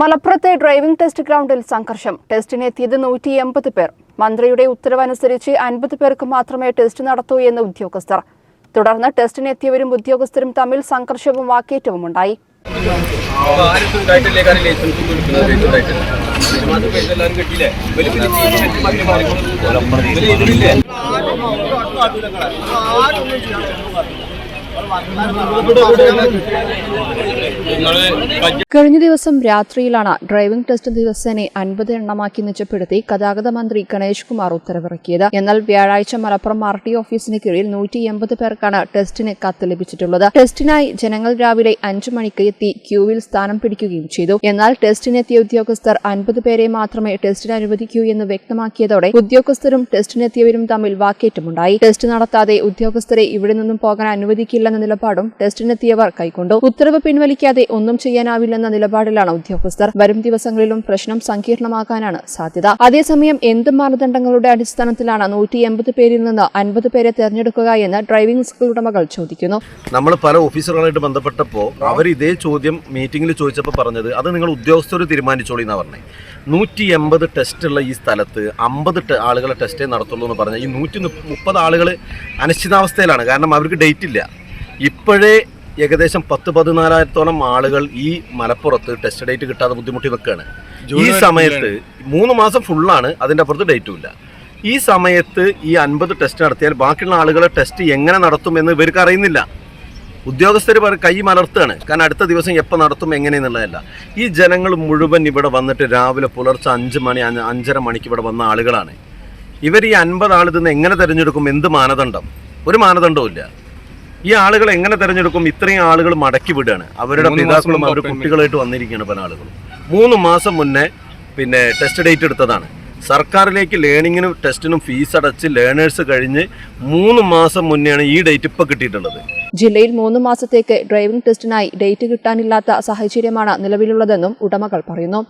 മലപ്പുറത്തെ driving test ഗ്രൗണ്ടിൽ സംഘർഷം. ടെസ്റ്റിനെത്തിയത് നൂറ്റി എൺപത് പേർ. മന്ത്രിയുടെ ഉത്തരവനുസരിച്ച് അൻപത് പേർക്ക് മാത്രമേ ടെസ്റ്റ് നടത്തൂ എന്ന് ഉദ്യോഗസ്ഥർ. തുടർന്ന് ടെസ്റ്റിനെത്തിയവരും ഉദ്യോഗസ്ഥരും തമ്മിൽ സംഘർഷവും വാക്കേറ്റവും ഉണ്ടായി. ആരും കഴിഞ്ഞ ദിവസം രാത്രിയിലാണ് ഡ്രൈവിംഗ് ടെസ്റ്റ് ദിവസേന അൻപത് എണ്ണമാക്കി നിജപ്പെടുത്തി ഗതാഗത മന്ത്രി ഗണേഷ് കുമാർ ഉത്തരവിറക്കിയത്. എന്നാൽ വ്യാഴാഴ്ച മലപ്പുറം ആർ ടി ഓഫീസിന് കീഴിൽ നൂറ്റി എൺപത് പേർക്കാണ് ടെസ്റ്റിന് കത്ത് ലഭിച്ചിട്ടുള്ളത്. ടെസ്റ്റിനായി ജനങ്ങൾ രാവിലെ അഞ്ചു മണിക്ക് എത്തി ക്യൂവിൽ സ്ഥാനം പിടിക്കുകയും ചെയ്തു. എന്നാൽ ടെസ്റ്റിനെത്തിയ ഉദ്യോഗസ്ഥർ അൻപത് പേരെ മാത്രമേ ടെസ്റ്റിന് അനുവദിക്കൂ എന്ന് വ്യക്തമാക്കിയതോടെ ഉദ്യോഗസ്ഥരും ടെസ്റ്റിനെത്തിയവരും തമ്മിൽ വാക്കേറ്റമുണ്ടായി. ടെസ്റ്റ് നടത്താതെ ഉദ്യോഗസ്ഥരെ ഇവിടെ നിന്നും പോകാൻ അനുവദിക്കില്ലെന്ന നിലപാടും ടെസ്റ്റിനെത്തിയവർ കൈക്കൊണ്ടു. ഉത്തരവ് പിൻവലിക്കാതെ ഒന്നും ചെയ്യാനാവില്ലെന്ന നിലപാടിലാണ് ഉദ്യോഗസ്ഥർ. വരും ദിവസങ്ങളിലും പ്രശ്നം സങ്കീർണമാകാനാണ് സാധ്യത. അതേസമയം എന്ത് മാനദണ്ഡങ്ങളുടെ അടിസ്ഥാനത്തിലാണ് നൂറ്റി എൺപത് പേരിൽ നിന്ന് അൻപത് പേരെ തെരഞ്ഞെടുക്കുക എന്ന് ഡ്രൈവിംഗ് സ്കൂൾ ഉടമകൾ ചോദിക്കുന്നു. നമ്മൾ പല ഓഫീസറുകളായിട്ട് ബന്ധപ്പെട്ടപ്പോൾ അവർ ഇതേ ചോദ്യം മീറ്റിംഗിൽ ചോദിച്ചപ്പോൾ പറഞ്ഞത് അത് നിങ്ങൾ ഉദ്യോഗസ്ഥർ തീരുമാനിച്ചോളി എന്നാണ് പറഞ്ഞത് നൂറ്റി എൺപത് ടെസ്റ്റുള്ള ഈ സ്ഥലത്ത് അമ്പത് ആളുകളെ ടെസ്റ്റേ നടത്തുള്ളൂ എന്ന് പറഞ്ഞാൽ ഈ നൂറ്റി മുപ്പത് ആളുകൾ അനിശ്ചിതാവസ്ഥയിലാണ്. കാരണം അവർക്ക് ഡേറ്റ് ഇല്ല. ഇപ്പോഴേ ഏകദേശം പത്ത് പതിനാലായിരത്തോളം ആളുകൾ ഈ മലപ്പുറത്ത് ടെസ്റ്റ് ഡേറ്റ് കിട്ടാതെ ബുദ്ധിമുട്ടി നിൽക്കുകയാണ്. ഈ സമയത്ത് മൂന്ന് മാസം ഫുള്ളാണ് അതിന്റെ അപ്പുറത്ത് ഡേറ്റും ഇല്ല. ഈ സമയത്ത് ഈ അൻപത് ടെസ്റ്റ് നടത്തിയാൽ ബാക്കിയുള്ള ആളുകളെ ടെസ്റ്റ് എങ്ങനെ നടത്തും എന്ന് ഇവർക്ക് അറിയുന്നില്ല. ഉദ്യോഗസ്ഥർ കൈ മലർത്തുകയാണ്. കാരണം അടുത്ത ദിവസം എപ്പോൾ നടത്തും എങ്ങനെയെന്നുള്ളതല്ല. ഈ ജനങ്ങൾ മുഴുവൻ ഇവിടെ വന്നിട്ട് രാവിലെ പുലർച്ചെ അഞ്ച് മണി അഞ്ചര മണിക്ക് ഇവിടെ വന്ന ആളുകളാണ്. ഇവർ ഈ അൻപത് ആൾ നിന്ന് എങ്ങനെ തിരഞ്ഞെടുക്കും? എന്ത് മാനദണ്ഡം? ഒരു മാനദണ്ഡവും ഇല്ല ഈ ആളുകൾ എങ്ങനെ തെരഞ്ഞെടുക്കും? ഇത്രയും ആളുകൾ മടക്കി വിടുകയാണ്. അവരുടെ പിതാക്കളും അവരുടെ കുട്ടികളായിട്ട് വന്നിരിക്കുകയാണ് പല ആളുകളും മൂന്ന് മാസം മുന്നേ പിന്നെ ടെസ്റ്റ് ഡേറ്റ് എടുത്തതാണ്. സർക്കാരിലേക്ക് ലേണിങ്ങിനും ടെസ്റ്റിനും ഫീസ് അടച്ച് ലേണേഴ്സ് കഴിഞ്ഞ് മൂന്ന് മാസം മുന്നെയാണ് ഈ ഡേറ്റ് ഇപ്പോൾ കിട്ടിയിട്ടുള്ളത്. ജില്ലയിൽ മൂന്ന് മാസത്തേക്ക് ഡ്രൈവിംഗ് ടെസ്റ്റിനായി ഡേറ്റ് കിട്ടാനില്ലാത്ത സാഹചര്യമാണ് നിലവിലുള്ളതെന്നും ഉടമകൾ പറയുന്നു.